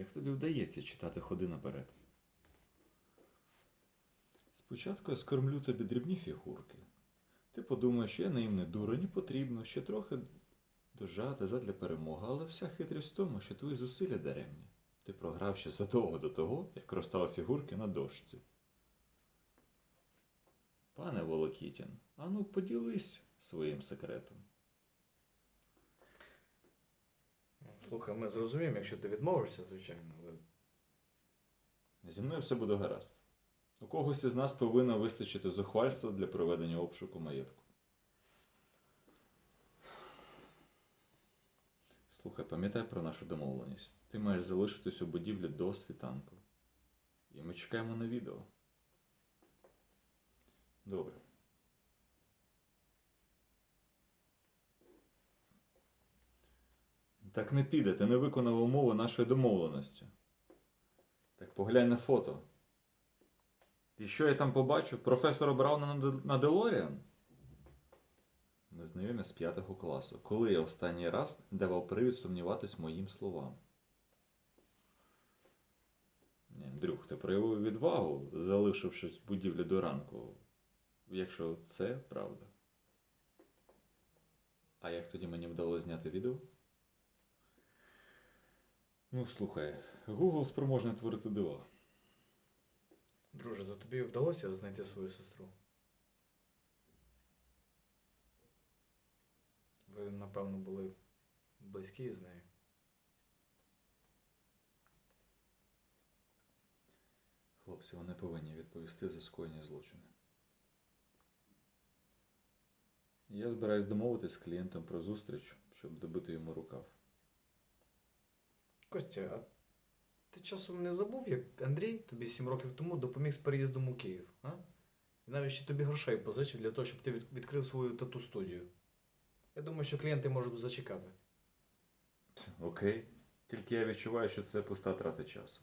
Як тобі вдається читати ходи наперед? Спочатку я скормлю тобі дрібні фігурки. Ти подумаєш, що я наївний дурень і потрібно ще трохи дожати задля перемоги, але вся хитрість в тому, що твої зусилля даремні. Ти програв ще задовго до того, як розставив фігурки на дошці. Пане Волокітін, ану поділись своїм секретом. Слухай, ми зрозуміємо, якщо ти відмовишся, звичайно, але Зі мною все буде гаразд. У когось із нас повинно вистачити зухвальства для проведення обшуку маєтку. Слухай, пам'ятай про нашу домовленість. Ти маєш залишитись у будівлі до світанку. І ми чекаємо на відео. Добре. Так не піде, ти не виконав умови нашої домовленості. Так поглянь на фото. І що я там побачу? Професора Брауна на, Де- на Делоріан? Ми знайомі з п'ятого класу. Коли я останній раз давав привід сумніватись моїм словам? Ні, Андрюх, ти проявив відвагу, залишившись в будівлі до ранку. Якщо це правда. А як тоді мені вдалося зняти відео? Ну, слухай, Google спроможний творити дива. друже, то тобі вдалося знайти свою сестру? Ви, напевно, були близькі з нею. Хлопці, вони повинні відповісти за скоєні злочини. Я збираюсь домовитись з клієнтом про зустріч, щоб добити йому рукав. Костя, а ти часом не забув, як Андрій тобі сім років тому допоміг з переїздом у Київ, а? І навіть ще тобі грошей позичив для того, щоб ти відкрив свою тату студію. Я думаю, що клієнти можуть зачекати. Окей. Тільки я відчуваю, що це пуста трата часу.